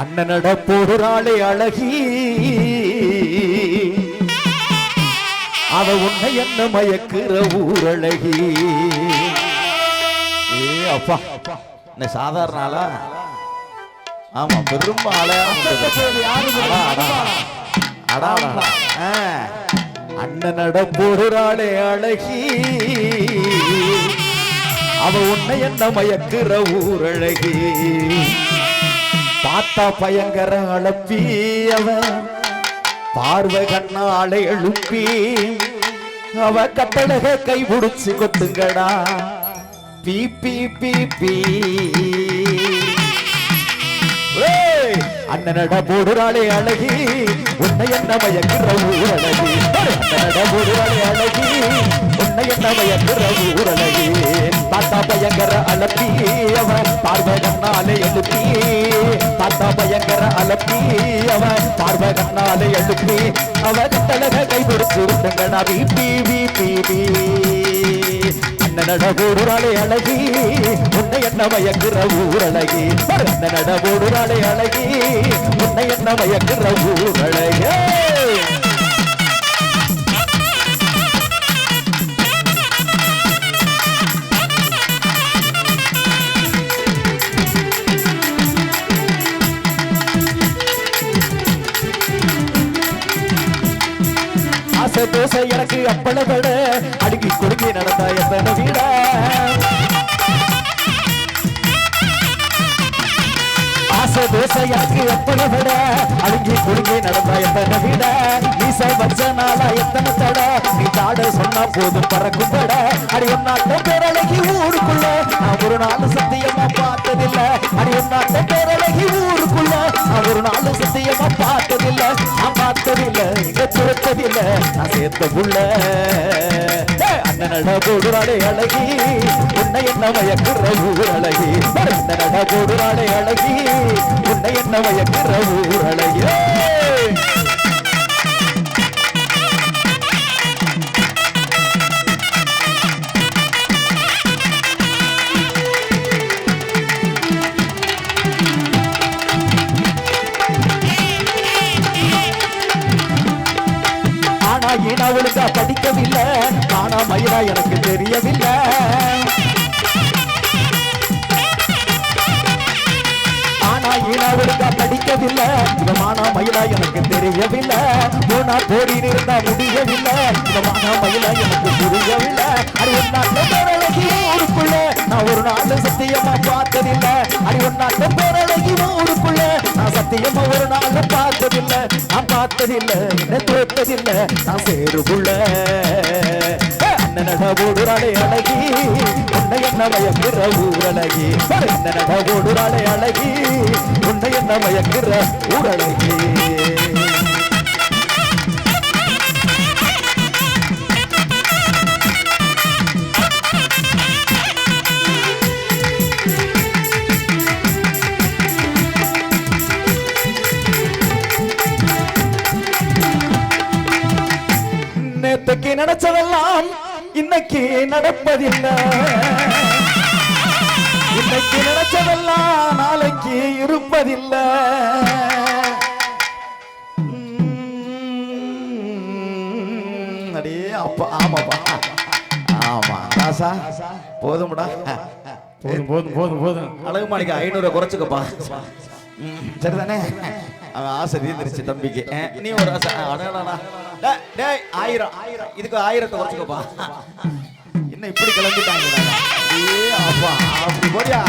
அண்ணனட போடுறாளே அழகி. அவ உன்னை என்ன மயக்குற ஊரழகி. ஏ அப்பா என்ன சாதாரண ஆளா? ஆமா பெரும்பாலும் அண்ணனட போடுறாளே அழகி. அவ உன்னை என்ன மயக்குற ஊரழகி. பார்த்தா பயங்கர அளப்பி பார்வை கண்ணாலை எழுப்பி அவ கட்டழக கை புடிச்சு கொத்துங்கடா பீ பீ பீ பீ. அண்ணனட போடுறாளே அழகி உன்னை என்ன மயக்குற ஊரழகி? அண்ணனட போடுறாளே அழகி உன்னை என்ன மயக்குற ஊரழகி? தாத்தா பயங்கர அழப்பி அவன் கண்ணாலே எழுப்பி தாத்தா பயங்கர அலப்பி அவன் பார்வை கண்ணாலே எழுப்பி அவன் தலக கை கொடுத்திருந்தங்கடா வீப்பி வீப்பி பி பி பி. அண்ணனட போடுறாளே அழகி உன்னை என்ன மயக்குற ஊரழகி. அண்ணனட போடுறாளே அழகி உன்னை என்ன மயக்குற ஊரழகே. பேச தோசை எனக்கு அப்பளவட அடுக்கி கொடுக்கி நடந்தா எத்தனை வீட? ஆசை தோசை எனக்கு அப்பளவட அடுக்கி கொடுங்கி நடந்தா எத்தனை விட? நீசை வச்ச நாளா எத்தனை தட? நீ தாட சொன்னா போதும் பறக்கும் பட அடி ஒன்னாட்ட பேரழகி ஊருக்குள்ள. நான் ஒரு நாள் சத்தியமா பார்த்ததில்ல. அடி ஒன்னாட்ட பேரழகி ஊருக்குள்ள. நான் ஒரு நாள் சத்தியமா பார்த்ததில்ல. நான் பார்த்ததில்லை. சுரத்ததில்ல நான் சேர்த்த புள்ள அண்ணன் அண்ணனட போடுறாளே அழகி உன்னை என்ன மயக்குற ஊர் அழகி. அண்ணனட போடுறாளே அழகி உன்னை என்ன மயக்குற ஊர் அழகி. நான் ஆனா ஒழுங்கா படிக்கவில்லை. ஆனா மயிலா எனக்கு தெரியவில்லை. ஆனா ஈனா ஒழுங்கா படிக்கவில்லை. இவமான மயிலா எனக்கு தெரியவில்லை. மூணா கோடி இருந்தா முடியவில்லை. இவமான மயிலா எனக்கு புரியவில்லை. அறிவு நாட்டு பேரழகி ஊருக்குள்ள. நான் ஒரு நாள் சத்தியமா பார்த்ததில்லை. அறிவு நாட்டு பேரழகி பார்த்ததில்ல என்ன தோத்ததில்ல நான் சேருக்குள்ள அண்ணனட ஓடுறாளே அழகி உன்னை என்ன மயக்கிற ஊரழகி. என்ன ஓடுறாளே அழகி உன்னை என்ன மயக்கிற ஊரழகி. நேத்துக்கு நினைச்சதெல்லாம் இன்னைக்கு நடப்பதில்லை. இன்னைக்கு நினைச்சதெல்லாம் நாளைக்கு இருப்பதில்லை. அடே அப்பா ஆமாப்பா. ஆமா ராசா போதும்டா. போதும் போதும் போதும் போதும். அழகு மாணிக்க ஐநூறு குறைச்சுக்கப்பா. சரிதானே? அவன் ஆசை தீர்ந்துருச்சு தம்பிக்கு. நீ ஒரு ஆசை. அஹ், அடடடா. டேய், ஆயிரம் ஆயிரம். இதுக்கு ஆயிரத்தை குறைச்சுக்கப்பா. என்ன இப்படி கிளம்பிட்டாங்க? ஏ அப்பா அப்படி போடியா